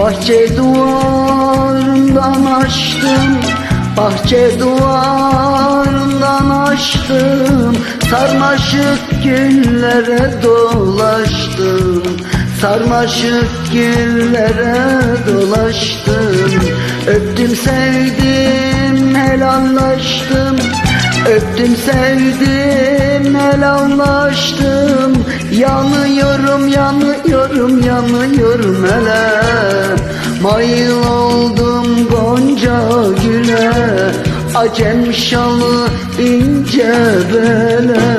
Bahçe duvarından açtım Bahçe duvarından açtım. Sarmaşık güllere dolaştım Sarmaşık güllere dolaştım. Öptüm sevdim helallaştım. Öptüm sevdim helallaştım. Yanıyorum yanıyorum yanıyorum hele Mayıl oldum gonca güle Acem şalı ince bele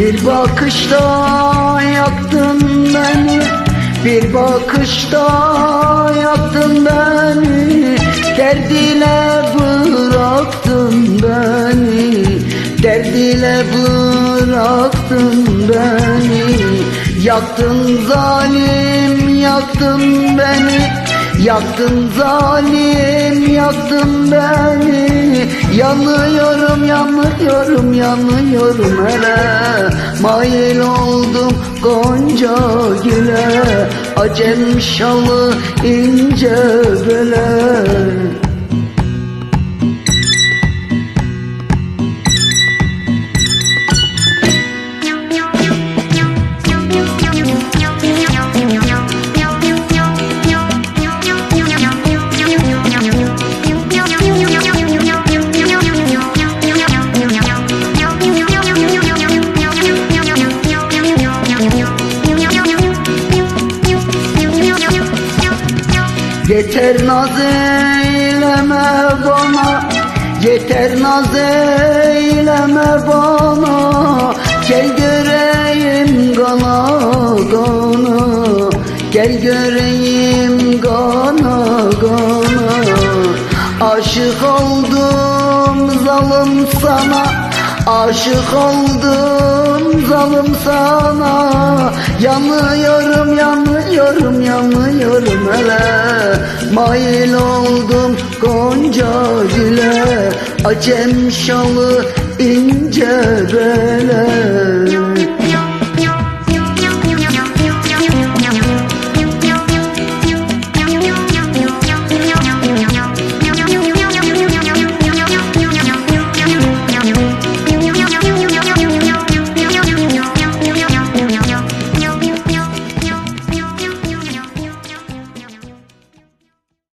Bir bakışta yaktın beni Bir bakışta yaktın beni. Derdiyle bıraktın beni Derdiyle bıraktın beni. Yaktın zalim yaktın beni Yaktın zalim yaktın beni Yanıyorum yanıyorum yanıyorum hele. Mail oldum gonca güle. Acem şalı ince bele Yeter naz eyleme bana Yeter naz eyleme bana. Gel göreyim gana gana Gel göreyim gana gana Aşık oldum zalim sana Aşık oldum zalim sana. Yanıyorum yanıyorum yanıyorum hele. Mail oldum gonca güle. Acem şalı ince bele